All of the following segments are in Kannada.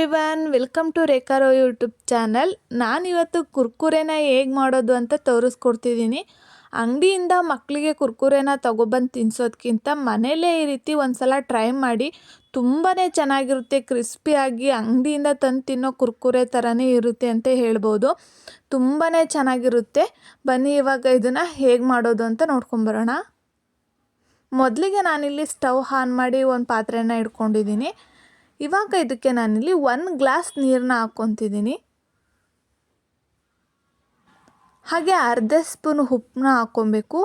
Everyone, welcome to ರೇಖಾರೋ YouTube channel. ನಾನಿವತ್ತು ಕುರ್ಕುರೆನ ಹೇಗೆ ಮಾಡೋದು ಅಂತ ತೋರಿಸ್ಕೊಡ್ತಿದ್ದೀನಿ ಅಂಗಡಿಯಿಂದ ಮಕ್ಕಳಿಗೆ ಕುರ್ಕುರೆನ ತೊಗೊಬಂದು ತಿನ್ಸೋದಕ್ಕಿಂತ ಮನೇಲೇ ಈ ರೀತಿ ಒಂದು ಸಲ ಟ್ರೈ ಮಾಡಿ ತುಂಬಾ ಚೆನ್ನಾಗಿರುತ್ತೆ ಕ್ರಿಸ್ಪಿಯಾಗಿ ಅಂಗಡಿಯಿಂದ ತಂದು ತಿನ್ನೋ ಕುರ್ಕುರೆ ಥರನೇ ಇರುತ್ತೆ ಅಂತ ಹೇಳ್ಬೋದು. ತುಂಬಾ ಚೆನ್ನಾಗಿರುತ್ತೆ. ಬನ್ನಿ ಇವಾಗ ಇದನ್ನು ಹೇಗೆ ಮಾಡೋದು ಅಂತ ನೋಡ್ಕೊಂಬರೋಣ. ಮೊದಲಿಗೆ ನಾನಿಲ್ಲಿ ಸ್ಟವ್ ಆನ್ ಮಾಡಿ ಒಂದು ಪಾತ್ರೆನ ಇಟ್ಕೊಂಡಿದ್ದೀನಿ ಇವಾಗ ಇದಕ್ಕೆ ನಾನಿಲ್ಲಿ ಒನ್ ಗ್ಲಾಸ್ ನೀರನ್ನ ಹಾಕ್ಕೊತಿದ್ದೀನಿ. ಹಾಗೆ ಅರ್ಧ ಸ್ಪೂನ್ ಉಪ್ಪನ್ನ ಹಾಕ್ಕೊಬೇಕು.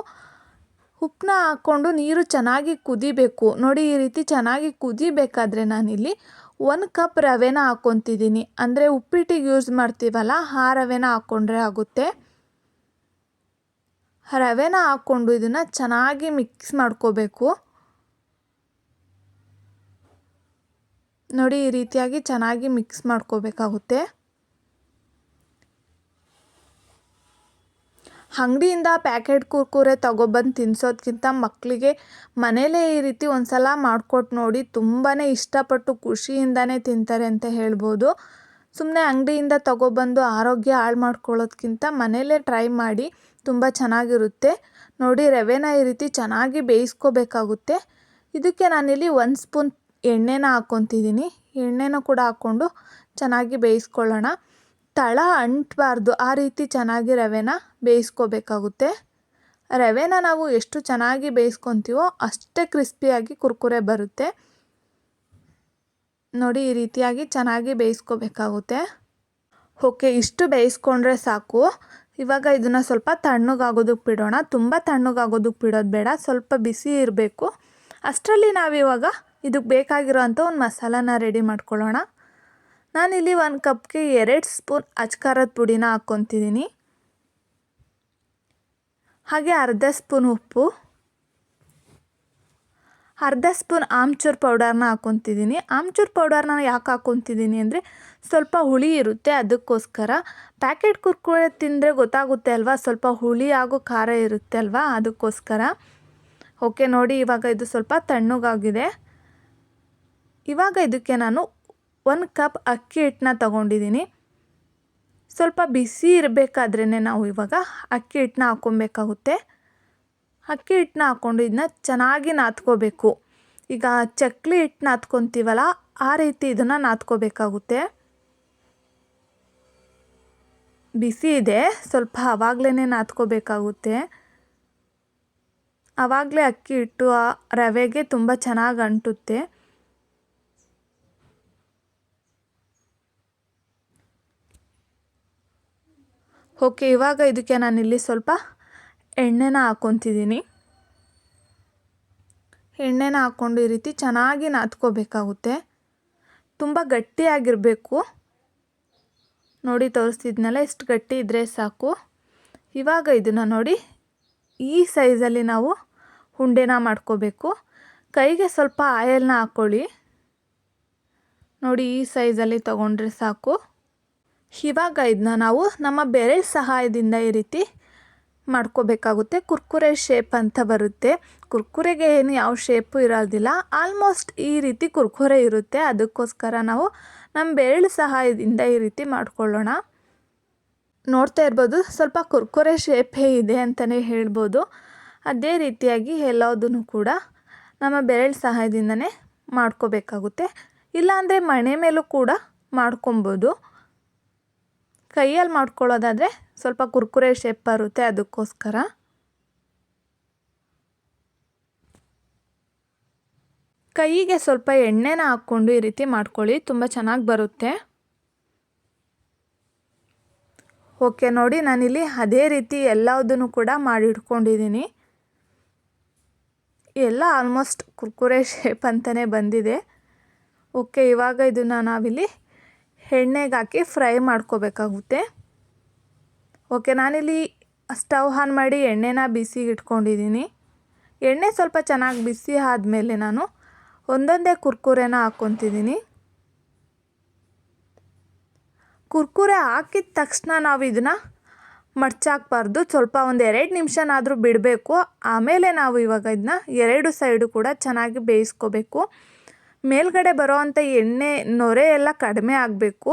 ಉಪ್ಪನ್ನ ಹಾಕ್ಕೊಂಡು ನೀರು ಚೆನ್ನಾಗಿ ಕುದಿಬೇಕು. ನೋಡಿ ಈ ರೀತಿ ಚೆನ್ನಾಗಿ ಕುದಿಬೇಕಾದ್ರೆ ನಾನಿಲ್ಲಿ ಒಂದು ಕಪ್ ರವೆನ ಹಾಕ್ಕೊತಿದ್ದೀನಿ. ಅಂದರೆ ಉಪ್ಪಿಟ್ಟಿಗೆ ಯೂಸ್ ಮಾಡ್ತೀವಲ್ಲ, ಆ ರವೆನ ಹಾಕ್ಕೊಂಡ್ರೆ ಆಗುತ್ತೆ. ರವೆನ ಹಾಕ್ಕೊಂಡು ಇದನ್ನು ಚೆನ್ನಾಗಿ ಮಿಕ್ಸ್ ಮಾಡ್ಕೋಬೇಕು. ನೋಡಿ ಈ ರೀತಿಯಾಗಿ ಚೆನ್ನಾಗಿ ಮಿಕ್ಸ್ ಮಾಡ್ಕೋಬೇಕಾಗುತ್ತೆ. ಅಂಗಡಿಯಿಂದ ಪ್ಯಾಕೆಟ್ ಕುರ್ಕುರೆ ತೊಗೊಬಂದು ತಿನ್ನಿಸೋದ್ಕಿಂತ ಮಕ್ಕಳಿಗೆ ಮನೇಲೇ ಈ ರೀತಿ ಒಂದು ಸಲ ಮಾಡಿಕೊಟ್ಟು ನೋಡಿ ತುಂಬಾ ಇಷ್ಟಪಟ್ಟು ಖುಷಿಯಿಂದನೇ ತಿಂತಾರೆ ಅಂತ ಹೇಳ್ಬೋದು. ಸುಮ್ಮನೆ ಅಂಗಡಿಯಿಂದ ತೊಗೊಬಂದು ಆರೋಗ್ಯ ಹಾಳು ಮಾಡ್ಕೊಳ್ಳೋದ್ಕಿಂತ ಮನೇಲೇ ಟ್ರೈ ಮಾಡಿ ತುಂಬ ಚೆನ್ನಾಗಿರುತ್ತೆ. ನೋಡಿ ರವೆನ ಈ ರೀತಿ ಚೆನ್ನಾಗಿ ಬೇಯಿಸ್ಕೋಬೇಕಾಗುತ್ತೆ. ಇದಕ್ಕೆ ನಾನಿಲ್ಲಿ ಒಂದು ಸ್ಪೂನ್ ಎಣ್ಣೆನ ಹಾಕ್ಕೊತಿದ್ದೀನಿ ಎಣ್ಣೆನೂ ಕೂಡ ಹಾಕ್ಕೊಂಡು ಚೆನ್ನಾಗಿ ಬೇಯಿಸ್ಕೊಳ್ಳೋಣ. ತಳ ಅಂಟಬಾರ್ದು. ಆ ರೀತಿ ಚೆನ್ನಾಗಿ ರವೆನ ಬೇಯಿಸ್ಕೋಬೇಕಾಗುತ್ತೆ. ರವೆನ ನಾವು ಎಷ್ಟು ಚೆನ್ನಾಗಿ ಬೇಯಿಸ್ಕೊತೀವೋ ಅಷ್ಟೇ ಕ್ರಿಸ್ಪಿಯಾಗಿ ಕುರ್ಕುರೆ ಬರುತ್ತೆ. ನೋಡಿ, ಈ ರೀತಿಯಾಗಿ ಚೆನ್ನಾಗಿ ಬೇಯಿಸ್ಕೋಬೇಕಾಗುತ್ತೆ. ಓಕೆ, ಇಷ್ಟು ಬೇಯಿಸ್ಕೊಂಡ್ರೆ ಸಾಕು. ಇವಾಗ ಇದನ್ನು ಸ್ವಲ್ಪ ತಣ್ಣಗಾಗೋದಕ್ಕೆ ಬಿಡೋಣ. ತುಂಬ ತಣ್ಣಗಾಗೋದಕ್ಕೆ ಬಿಡೋದು ಬೇಡ. ಸ್ವಲ್ಪ ಬಿಸಿ ಇರಬೇಕು. ಅಷ್ಟರಲ್ಲಿ ನಾವಿವಾಗ ಇದಕ್ಕೆ ಬೇಕಾಗಿರೋಂಥ ಒಂದು ಮಸಾಲಾನ ರೆಡಿ ಮಾಡ್ಕೊಳ್ಳೋಣ. ನಾನಿಲ್ಲಿ ಒಂದು ಕಪ್ಗೆ ಎರಡು ಸ್ಪೂನ್ ಅಚ್ಕಾರದ ಪುಡಿನ ಹಾಕ್ಕೊತಿದ್ದೀನಿ ಹಾಗೆ ಅರ್ಧ ಸ್ಪೂನ್ ಉಪ್ಪು. ಅರ್ಧ ಸ್ಪೂನ್ ಆಮ್ಚೂರ್ ಪೌಡರ್ನ ಹಾಕ್ಕೊತಿದ್ದೀನಿ ಆಮ್ಚೂರ್ ಪೌಡರ್ನ ಯಾಕೆ ಹಾಕ್ಕೊತಿದ್ದೀನಿ ಅಂದರೆ ಸ್ವಲ್ಪ ಹುಳಿ ಇರುತ್ತೆ ಅದಕ್ಕೋಸ್ಕರ. ಪ್ಯಾಕೆಟ್ ಕುರ್ಕುರೆ ತಿಂದರೆ ಗೊತ್ತಾಗುತ್ತೆ ಅಲ್ವಾ? ಸ್ವಲ್ಪ ಹುಳಿ ಹಾಗೂ ಖಾರ ಇರುತ್ತೆ ಅಲ್ವಾ? ಅದಕ್ಕೋಸ್ಕರ. ಓಕೆ ನೋಡಿ ಇವಾಗ ಇದು ಸ್ವಲ್ಪ ತಣ್ಣಗಾಗಿದೆ. ಇವಾಗ ಇದಕ್ಕೆ ನಾನು ಒಂದು ಕಪ್ ಅಕ್ಕಿ ಹಿಟ್ಟನ್ನ ತಗೊಂಡಿದ್ದೀನಿ. ಸ್ವಲ್ಪ ಬಿಸಿ ಇರಬೇಕಾದ್ರೇ ನಾವು ಇವಾಗ ಅಕ್ಕಿ ಹಿಟ್ಟನ್ನ ಹಾಕ್ಕೊಬೇಕಾಗುತ್ತೆ. ಅಕ್ಕಿ ಹಿಟ್ಟನ್ನ ಹಾಕ್ಕೊಂಡು ಇದನ್ನ ಚೆನ್ನಾಗಿ ನಾದ್ಕೋಬೇಕು. ಈಗ ಚಕ್ಲಿ ಹಿಟ್ಟು ನಾದ್ಕೊತೀವಲ್ಲ, ಆ ರೀತಿ ಇದನ್ನು ನಾದ್ಕೋಬೇಕಾಗುತ್ತೆ. ಬಿಸಿ ಇದೆ, ಸ್ವಲ್ಪ ಆವಾಗಲೇ ನಾದ್ಕೋಬೇಕಾಗುತ್ತೆ. ಆವಾಗಲೇ ಅಕ್ಕಿ ಹಿಟ್ಟು ರವೆಗೆ ತುಂಬ ಚೆನ್ನಾಗಿ ಅಂಟುತ್ತೆ. ಓಕೆ, ಇವಾಗ ಇದಕ್ಕೆ ನಾನು ಇಲ್ಲಿ ಸ್ವಲ್ಪ ಎಣ್ಣೆನ ಹಾಕ್ಕೊತಿದ್ದೀನಿ ಎಣ್ಣೆನ ಹಾಕ್ಕೊಂಡು ಈ ರೀತಿ ಚೆನ್ನಾಗಿ ನಾದ್ಕೋಬೇಕಾಗುತ್ತೆ. ತುಂಬ ಗಟ್ಟಿಯಾಗಿರಬೇಕು. ನೋಡಿ, ತೋರಿಸ್ತಿದ್ನಲ್ಲ, ಎಷ್ಟು ಗಟ್ಟಿ ಇದ್ದರೆ ಸಾಕು. ಇವಾಗ ಇದನ್ನು ನೋಡಿ, ಈ ಸೈಜಲ್ಲಿ ನಾವು ಉಂಡೆನ ಮಾಡ್ಕೋಬೇಕು. ಕೈಗೆ ಸ್ವಲ್ಪ ಆಯಲ್ನ ಹಾಕ್ಕೊಳ್ಳಿ ನೋಡಿ, ಈ ಸೈಜಲ್ಲಿ ತೊಗೊಂಡ್ರೆ ಸಾಕು. ಇವಾಗ ಇದನ್ನ ನಾವು ನಮ್ಮ ಬೆರಳ ಸಹಾಯದಿಂದ ಈ ರೀತಿ ಮಾಡ್ಕೋಬೇಕಾಗುತ್ತೆ. ಕುರ್ಕುರೆ ಶೇಪ್ ಅಂತ ಬರುತ್ತೆ. ಕುರ್ಕುರೆಗೆ ಏನು ಯಾವ ಶೇಪು ಇರೋದಿಲ್ಲ. ಆಲ್ಮೋಸ್ಟ್ ಈ ರೀತಿ ಕುರ್ಕುರೆ ಇರುತ್ತೆ. ಅದಕ್ಕೋಸ್ಕರ ನಾವು ನಮ್ಮ ಬೆರಳು ಸಹಾಯದಿಂದ ಈ ರೀತಿ ಮಾಡ್ಕೊಳ್ಳೋಣ. ನೋಡ್ತಾ ಇರ್ಬೋದು, ಸ್ವಲ್ಪ ಕುರ್ಕುರೆ ಶೇಪೇ ಇದೆ ಅಂತಲೇ ಹೇಳ್ಬೋದು. ಅದೇ ರೀತಿಯಾಗಿ ಎಲ್ಲದನ್ನು ಕೂಡ ನಮ್ಮ ಬೆರಳು ಸಹಾಯದಿಂದನೇ ಮಾಡ್ಕೋಬೇಕಾಗುತ್ತೆ. ಇಲ್ಲಾಂದರೆ ಮಣೆ ಮೇಲೂ ಕೂಡ ಮಾಡ್ಕೊಬೋದು. ಕೈಯಲ್ಲಿ ಮಾಡ್ಕೊಳ್ಳೋದಾದರೆ ಸ್ವಲ್ಪ ಕುರ್ಕುರೆ ಶೇಪ್ ಬರುತ್ತೆ ಅದಕ್ಕೋಸ್ಕರ. ಕೈಗೆ ಸ್ವಲ್ಪ ಎಣ್ಣೆನ ಹಾಕ್ಕೊಂಡು ಈ ರೀತಿ ಮಾಡ್ಕೊಳ್ಳಿ, ತುಂಬ ಚೆನ್ನಾಗಿ ಬರುತ್ತೆ. ಓಕೆ, ನೋಡಿ ನಾನಿಲ್ಲಿ ಅದೇ ರೀತಿ ಎಲ್ಲದನ್ನು ಕೂಡ ಮಾಡಿ ಇಟ್ಕೊಂಡಿದ್ದೀನಿ ಎಲ್ಲ ಆಲ್ಮೋಸ್ಟ್ ಕುರ್ಕುರೆ ಶೇಪ್ ಅಂತಲೇ ಬಂದಿದೆ. ಓಕೆ, ಇವಾಗ ಇದನ್ನು ನಾವಿಲ್ಲಿ ಎಣ್ಣೆಗೆ ಹಾಕಿ ಫ್ರೈ ಮಾಡ್ಕೋಬೇಕಾಗುತ್ತೆ. ಓಕೆ, ನಾನಿಲ್ಲಿ ಸ್ಟವ್ ಆನ್ ಮಾಡಿ ಎಣ್ಣೆನ ಬಿಸಿಗೆ ಇಟ್ಕೊಂಡಿದ್ದೀನಿ. ಎಣ್ಣೆ ಸ್ವಲ್ಪ ಚೆನ್ನಾಗಿ ಬಿಸಿ ಆದಮೇಲೆ ನಾನು ಒಂದೊಂದೇ ಕುರ್ಕುರೆನ ಹಾಕ್ಕೊತಿದ್ದೀನಿ. ಕುರ್ಕುರೆ ಹಾಕಿದ ತಕ್ಷಣ ನಾವು ಇದನ್ನು ಮಡ್ಚಾಕ್ಬಾರ್ದು. ಸ್ವಲ್ಪ ಒಂದು ಎರಡು ನಿಮಿಷನಾದರೂ ಬಿಡಬೇಕು. ಆಮೇಲೆ ನಾವು ಇವಾಗ ಇದನ್ನ ಎರಡು ಸೈಡು ಕೂಡ ಚೆನ್ನಾಗಿ ಬೇಯಿಸ್ಕೋಬೇಕು. ಮೇಲ್ಗಡೆ ಬರೋ ಅಂಥ ಎಣ್ಣೆ ನೊರೆ ಎಲ್ಲ ಕಡಿಮೆ ಆಗಬೇಕು.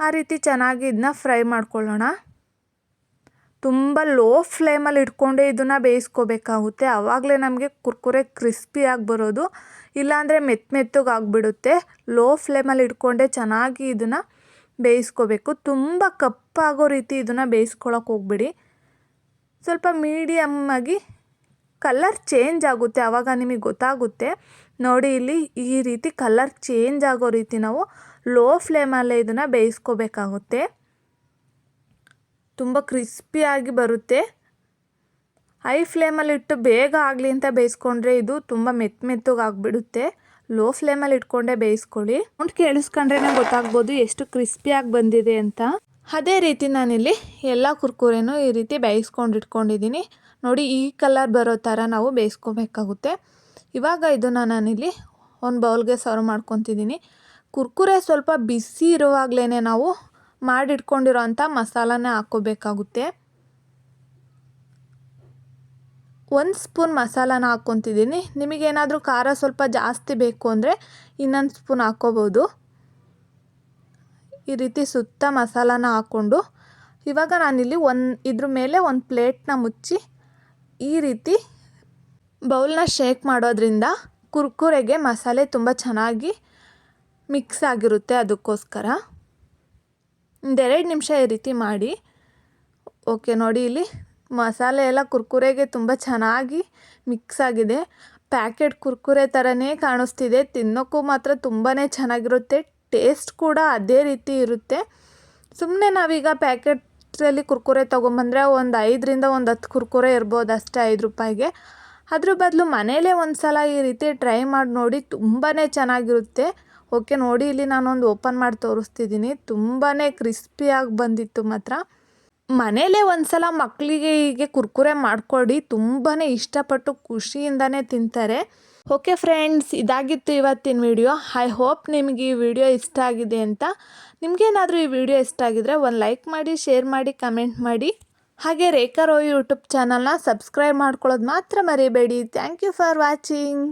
ಆ ರೀತಿ ಚೆನ್ನಾಗಿ ಇದನ್ನ ಫ್ರೈ ಮಾಡ್ಕೊಳ್ಳೋಣ. ತುಂಬ ಲೋ ಫ್ಲೇಮಲ್ಲಿ ಇಟ್ಕೊಂಡೆ ಇದನ್ನು ಬೇಯಿಸ್ಕೋಬೇಕಾಗುತ್ತೆ. ಆವಾಗಲೇ ನಮಗೆ ಕುರ್ಕುರೆ ಕ್ರಿಸ್ಪಿಯಾಗಿ ಬರೋದು. ಇಲ್ಲಾಂದರೆ ಮೆತ್ತ ಮೆತ್ತಗೆ ಆಗಿಬಿಡುತ್ತೆ. ಲೋ ಫ್ಲೇಮಲ್ಲಿ ಇಟ್ಕೊಂಡೆ ಚೆನ್ನಾಗಿ ಇದನ್ನು ಬೇಯಿಸ್ಕೋಬೇಕು. ತುಂಬ ಕಪ್ಪಾಗೋ ರೀತಿ ಇದನ್ನು ಬೇಯಿಸ್ಕೊಳಕ್ಕೆ ಹೋಗ್ಬಿಡಿ. ಸ್ವಲ್ಪ ಮೀಡಿಯಮ್ಮಾಗಿ ಕಲರ್ ಚೇಂಜ್ ಆಗುತ್ತೆ. ಆವಾಗ ನಿಮಗೆ ಗೊತ್ತಾಗುತ್ತೆ. ನೋಡಿ ಇಲ್ಲಿ ಈ ರೀತಿ ಕಲರ್ ಚೇಂಜ್ ಆಗೋ ರೀತಿ ನಾವು ಲೋ ಫ್ಲೇಮಲ್ಲೇ ಇದನ್ನು ಬೇಯಿಸ್ಕೋಬೇಕಾಗುತ್ತೆ. ತುಂಬ ಕ್ರಿಸ್ಪಿಯಾಗಿ ಬರುತ್ತೆ. ಹೈ ಫ್ಲೇಮಲ್ಲಿ ಇಟ್ಟು ಬೇಗ ಆಗಲಿ ಅಂತ ಬೇಯಿಸ್ಕೊಂಡ್ರೆ ಇದು ತುಂಬ ಮೆತ್ತ ಮೆತ್ತಗೆ ಆಗಿಬಿಡುತ್ತೆ. ಲೋ ಫ್ಲೇಮಲ್ಲಿ ಇಟ್ಕೊಂಡೇ ಬೇಯಿಸ್ಕೊಳ್ಳಿ. ಉಂಟು ಕೇಳಿಸ್ಕೊಂಡ್ರೆ ಗೊತ್ತಾಗ್ಬೋದು ಎಷ್ಟು ಕ್ರಿಸ್ಪಿಯಾಗಿ ಬಂದಿದೆ ಅಂತ. ಅದೇ ರೀತಿ ನಾನಿಲ್ಲಿ ಎಲ್ಲ ಕುರ್ಕುರೆನೂ ಈ ರೀತಿ ಬೇಯಿಸ್ಕೊಂಡು ಇಟ್ಕೊಂಡಿದ್ದೀನಿ. ನೋಡಿ ಈ ಕಲರ್ ಬರೋ ಥರ ನಾವು ಬೇಯಿಸ್ಕೋಬೇಕಾಗುತ್ತೆ. ಇವಾಗ ಇದನ್ನು ನಾನಿಲ್ಲಿ ಒಂದು ಬೌಲ್ಗೆ ಸರ್ವ್ ಮಾಡ್ಕೊತಿದ್ದೀನಿ. ಕುರ್ಕುರೆ ಸ್ವಲ್ಪ ಬಿಸಿ ಇರುವಾಗಲೇ ನಾವು ಮಾಡಿಟ್ಕೊಂಡಿರೋ ಅಂಥ ಮಸಾಲಾನ ಹಾಕ್ಕೋಬೇಕಾಗುತ್ತೆ. ಒಂದು ಸ್ಪೂನ್ ಮಸಾಲಾನ ಹಾಕ್ಕೊತಿದ್ದೀನಿ. ನಿಮಗೇನಾದರೂ ಖಾರ ಸ್ವಲ್ಪ ಜಾಸ್ತಿ ಬೇಕು ಅಂದರೆ ಇನ್ನೊಂದು ಸ್ಪೂನ್ ಹಾಕ್ಕೋಬೋದು. ಈ ರೀತಿ ಸುತ್ತ ಮಸಾಲಾನ ಹಾಕ್ಕೊಂಡು ಇವಾಗ ನಾನಿಲ್ಲಿ ಒಂದು ಇದ್ರ ಮೇಲೆ ಒಂದು ಪ್ಲೇಟ್ನ ಮುಚ್ಚಿ ಈ ರೀತಿ ಬೌಲ್ನ ಶೇಕ್ ಮಾಡೋದ್ರಿಂದ ಕುರ್ಕುರೆಗೆ ಮಸಾಲೆ ತುಂಬ ಚೆನ್ನಾಗಿ ಮಿಕ್ಸ್ ಆಗಿರುತ್ತೆ ಅದಕ್ಕೋಸ್ಕರ. ಒಂದೆರಡು ನಿಮಿಷ ಈ ರೀತಿ ಮಾಡಿ. ಓಕೆ, ನೋಡಿ ಇಲ್ಲಿ. ಮಸಾಲೆ ಎಲ್ಲ ಕುರ್ಕುರೆಗೆ ತುಂಬ ಚೆನ್ನಾಗಿ ಮಿಕ್ಸ್ ಆಗಿದೆ. ಪ್ಯಾಕೆಟ್ ಕುರ್ಕುರೆ ಥರನೇ ಕಾಣಿಸ್ತಿದೆ. ತಿನ್ನೋಕ್ಕೂ ಮಾತ್ರ ತುಂಬಾ ಚೆನ್ನಾಗಿರುತ್ತೆ. ಟೇಸ್ಟ್ ಕೂಡ ಅದೇ ರೀತಿ ಇರುತ್ತೆ. ಸುಮ್ಮನೆ ನಾವೀಗ ಪ್ಯಾಕೆಟಲ್ಲಿ ಕುರ್ಕುರೆ ತೊಗೊಂಬಂದರೆ ಒಂದು ಐದರಿಂದ ಒಂದು ಹತ್ತು ಕುರ್ಕುರೆ ಇರ್ಬೋದು ಅಷ್ಟೇ, ಐದು ರೂಪಾಯಿಗೆ. ಅದ್ರ ಬದಲು ಮನೇಲೇ ಒಂದು ಸಲ ಈ ರೀತಿ ಟ್ರೈ ಮಾಡಿ ನೋಡಿ ತುಂಬಾ ಚೆನ್ನಾಗಿರುತ್ತೆ. ಓಕೆ ನೋಡಿ ಇಲ್ಲಿ ನಾನೊಂದು ಓಪನ್ ಮಾಡಿ ತೋರಿಸ್ತಿದ್ದೀನಿ. ತುಂಬಾ ಕ್ರಿಸ್ಪಿಯಾಗಿ ಬಂದಿತ್ತು ಮಾತ್ರ. ಮನೇಲೇ ಒಂದು ಸಲ ಮಕ್ಕಳಿಗೆ ಹೀಗೆ ಕುರ್ಕುರೆ ಮಾಡಿಕೊಡಿ. ತುಂಬಾ ಇಷ್ಟಪಟ್ಟು ಖುಷಿಯಿಂದನೇ ತಿಂತಾರೆ. ಓಕೆ ಫ್ರೆಂಡ್ಸ್ ಇದಾಗಿತ್ತು ಇವತ್ತಿನ ವಿಡಿಯೋ ಐ ಹೋಪ್ ನಿಮಗೆ ಈ ವಿಡಿಯೋ ಇಷ್ಟ ಆಗಿದೆ ಅಂತ. ನಿಮಗೇನಾದರೂ ಈ ವಿಡಿಯೋ ಇಷ್ಟ ಆಗಿದ್ರೆ ಒಂದು ಲೈಕ್ ಮಾಡಿ ಶೇರ್ ಮಾಡಿ ಕಮೆಂಟ್ ಮಾಡಿ. ಹಾಗೆ ರೇಖಾ ರೋಯ್ ಯೂಟ್ಯೂಬ್ ಚಾನಲ್ನ ಸಬ್ಸ್ಕ್ರೈಬ್ ಮಾಡ್ಕೊಳ್ಳೋದು ಮಾತ್ರ ಮರಿಬೇಡಿ. Thank you for watching